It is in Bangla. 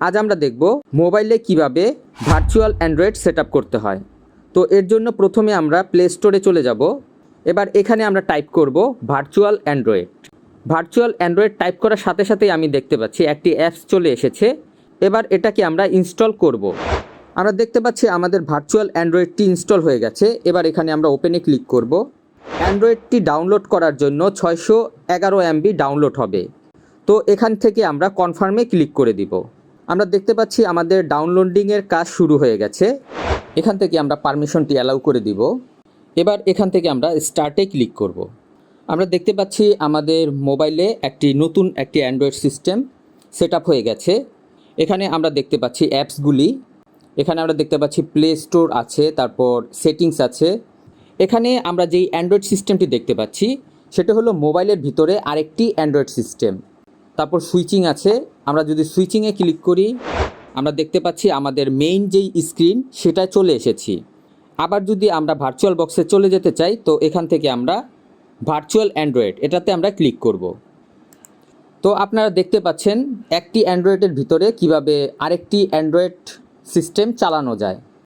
আজ আমরা দেখব মোবাইলে কীভাবে ভার্চুয়াল অ্যান্ড্রয়েড সেট করতে হয়। তো এর জন্য প্রথমে আমরা প্লে স্টোরে চলে যাব। এবার এখানে আমরা টাইপ করব virtual Android. Virtual Android type করার সাথে সাথেই আমি দেখতে পাচ্ছি একটি অ্যাপস চলে এসেছে। এবার এটাকে আমরা ইনস্টল করব। আমরা দেখতে পাচ্ছি আমাদের ভার্চুয়াল অ্যান্ড্রয়েডটি ইনস্টল হয়ে গেছে। এবার এখানে আমরা ওপেনে ক্লিক করব। অ্যান্ড্রয়েডটি ডাউনলোড করার জন্য ছয়শো এগারো এমবি ডাউনলোড হবে। তো এখান থেকে আমরা কনফার্মে ক্লিক করে দিব। আমরা দেখতে পাচ্ছি আমাদের ডাউনলোডিংয়ের কাজ শুরু হয়ে গেছে। এখান থেকে আমরা পারমিশনটি অ্যালাউ করে দিব। এবার এখান থেকে আমরা স্টার্টে ক্লিক করব। আমরা দেখতে পাচ্ছি আমাদের মোবাইলে একটি নতুন একটি অ্যান্ড্রয়েড সিস্টেম সেট হয়ে গেছে। এখানে আমরা দেখতে পাচ্ছি অ্যাপসগুলি এখানে আমরা দেখতে পাচ্ছি প্লে স্টোর আছে, তারপর সেটিংস আছে। এখানে আমরা যেই অ্যান্ড্রয়েড সিস্টেমটি দেখতে পাচ্ছি, সেটা হলো মোবাইলের ভিতরে আরেকটি অ্যান্ড্রয়েড সিস্টেম তারপর সুইচিং আছে। আমরা যদি সুইচিংয়ে ক্লিক করি, আমরা দেখতে পাচ্ছি আমাদের মেইন যেই স্ক্রিন সেটা চলে এসেছি। আবার যদি আমরা ভার্চুয়াল বক্সে চলে যেতে চাই, তো এখান থেকে আমরা ভার্চুয়াল অ্যান্ড্রয়েড এটাতে আমরা ক্লিক করব। তো আপনারা দেখতে পাচ্ছেন, একটি অ্যান্ড্রয়েডের ভিতরে কীভাবে আরেকটি অ্যান্ড্রয়েড সিস্টেম চালানো যায়।